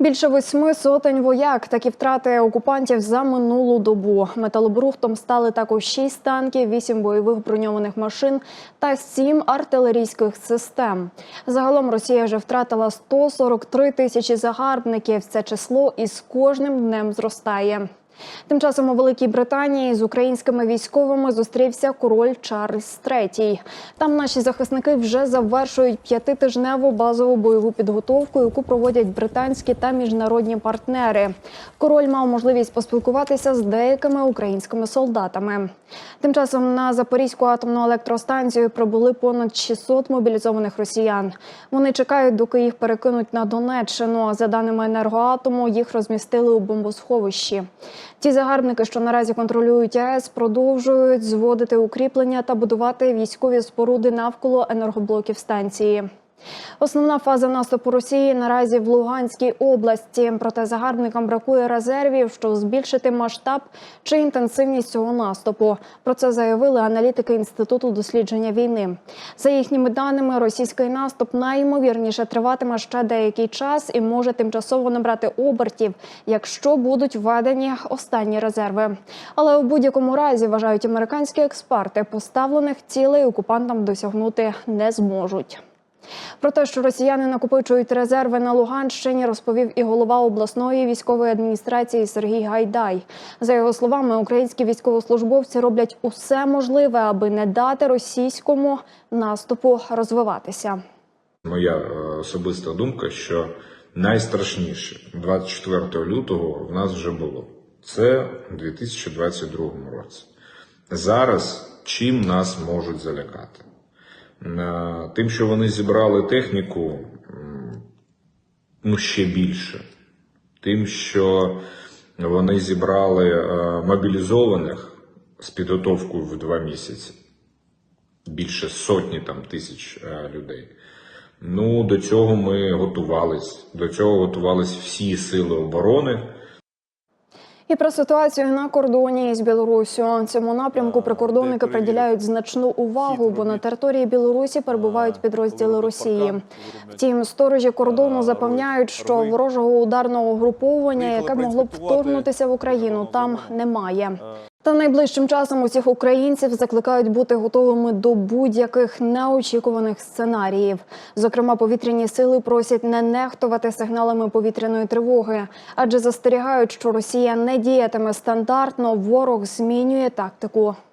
Більше восьми сотень вояк. Такі втрати окупантів за минулу добу. Металобрухтом стали також шість танків, вісім бойових броньованих машин та сім артилерійських систем. Загалом Росія вже втратила 143 тисячі загарбників. Це число із кожним днем зростає. Тим часом у Великій Британії з українськими військовими зустрівся король Чарльз III. Там наші захисники вже завершують п'ятитижневу базову бойову підготовку, яку проводять британські та міжнародні партнери. Король мав можливість поспілкуватися з деякими українськими солдатами. Тим часом на Запорізьку атомну електростанцію прибули понад 600 мобілізованих росіян. Вони чекають, доки їх перекинуть на Донеччину. За даними енергоатому, їх розмістили у бомбосховищі. Ті загарбники, що наразі контролюють АЕС, продовжують зводити укріплення та будувати військові споруди навколо енергоблоків станції. Основна фаза наступу Росії наразі в Луганській області. Проте загарбникам бракує резервів, щоб збільшити масштаб чи інтенсивність цього наступу. Про це заявили аналітики інституту дослідження війни. За їхніми даними, російський наступ найімовірніше триватиме ще деякий час і може тимчасово набрати обертів, якщо будуть введені останні резерви. Але у будь-якому разі вважають американські експерти, поставлених цілей окупантам досягнути не зможуть. Про те, що росіяни накопичують резерви на Луганщині, розповів і голова обласної військової адміністрації Сергій Гайдай. За його словами, українські військовослужбовці роблять усе можливе, аби не дати російському наступу розвиватися. Моя е, особиста думка, що найстрашніше 24 лютого в нас вже було. Це у 2022 році. Зараз чим нас можуть залякати? Е, Тим, що вони зібрали техніку, ну ще більше. Тим, що вони зібрали е, мобілізованих з підготовкою в два місяці. Більше сотні там тисяч е, людей. Ну, до цього ми готувались. До цього готувались всі сили оборони. І про ситуацію на кордоні з Білоруссю цьому напрямку прикордонники приділяють значну увагу, бо на території Білорусі перебувають підрозділи Росії. Втім, сторожі кордону запевняють, що ворожого ударного угруповання, яке могло б вторгнутися в Україну, там немає. Та найближчим часом усіх українців закликають бути готовими до будь-яких неочікуваних сценаріїв. Зокрема, повітряні сили просять не нехтувати сигналами повітряної тривоги, адже застерігають, що Росія не діятиме стандартно. Ворог змінює тактику